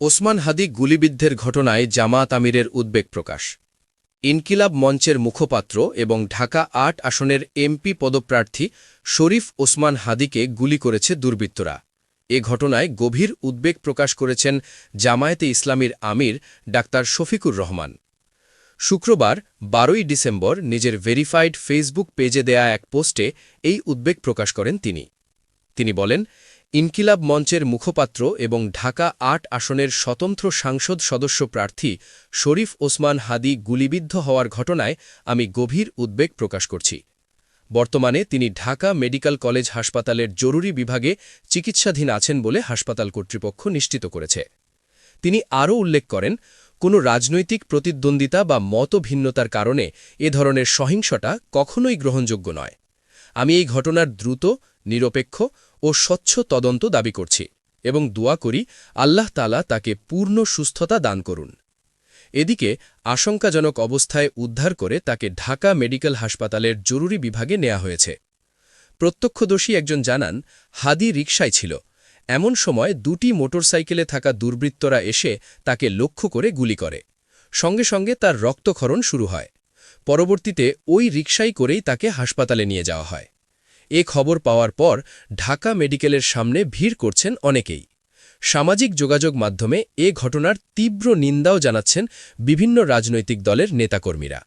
ওসমান হাদি গুলিবিদ্ধের ঘটনায় জামাত আমিরের উদ্বেগ প্রকাশ। ইনকিলাব মঞ্চের মুখপাত্র এবং ঢাকা আট আসনের এমপি পদপ্রার্থী শরীফ ওসমান হাদিকে গুলি করেছে দুর্বৃত্তরা। এ ঘটনায় গভীর উদ্বেগ প্রকাশ করেছেন জামায়াতে ইসলামীর আমির ডাক্তার শফিকুর রহমান। শুক্রবার, বারোই ডিসেম্বর নিজের ভেরিফাইড ফেসবুক পেজে দেয়া এক পোস্টে এই উদ্বেগ প্রকাশ করেন তিনি। তিনি বলেন ইনকিলাব মঞ্চের মুখপাত্র এবং ঢাকা আট আসনের স্বতন্ত্র সাংসদ সদস্য প্রার্থী শরীফ ওসমান হাদি গুলিবিদ্ধ হওয়ার ঘটনায় আমি গভীর উদ্বেগ প্রকাশ করছি। বর্তমানে তিনি ঢাকা মেডিকেল কলেজ হাসপাতালের জরুরি বিভাগে চিকিৎসাধীন আছেন বলে হাসপাতাল কর্তৃপক্ষ নিশ্চিত করেছে। তিনি আরও উল্লেখ করেন, কোনো রাজনৈতিক প্রতিদ্বন্দ্বিতা বা মতভিন্নতার কারণে এ ধরনের সহিংসতা কখনোই গ্রহণযোগ্য নয়। আমি এই ঘটনার দ্রুত, নিরপেক্ষ ও স্বচ্ছ তদন্ত দাবি করছি এবং দোয়া করি আল্লাহ তালা তাকে পূর্ণ সুস্থতা দান করুন। এদিকে আশঙ্কাজনক অবস্থায় উদ্ধার করে তাকে ঢাকা মেডিকেল হাসপাতালের জরুরি বিভাগে নেওয়া হয়েছে। প্রত্যক্ষদর্শী একজন জানান, হাদি রিকশায় ছিল। এমন সময় দুটি মোটরসাইকেলে থাকা দুর্বৃত্তরা এসে তাকে লক্ষ্য করে গুলি করে। সঙ্গে সঙ্গে তার রক্তক্ষরণ শুরু হয়। পরবর্তীতে ওই রিকশাই করেই তাকে হাসপাতালে নিয়ে যাওয়া হয়। এ খবর পাওয়ার পর ঢাকা মেডিকেলের সামনে ভিড় করছেন অনেকেই। সামাজিক যোগাযোগ মাধ্যমে এ ঘটনার তীব্র নিন্দাও জানাচ্ছেন বিভিন্ন রাজনৈতিক দলের নেতাকর্মীরা।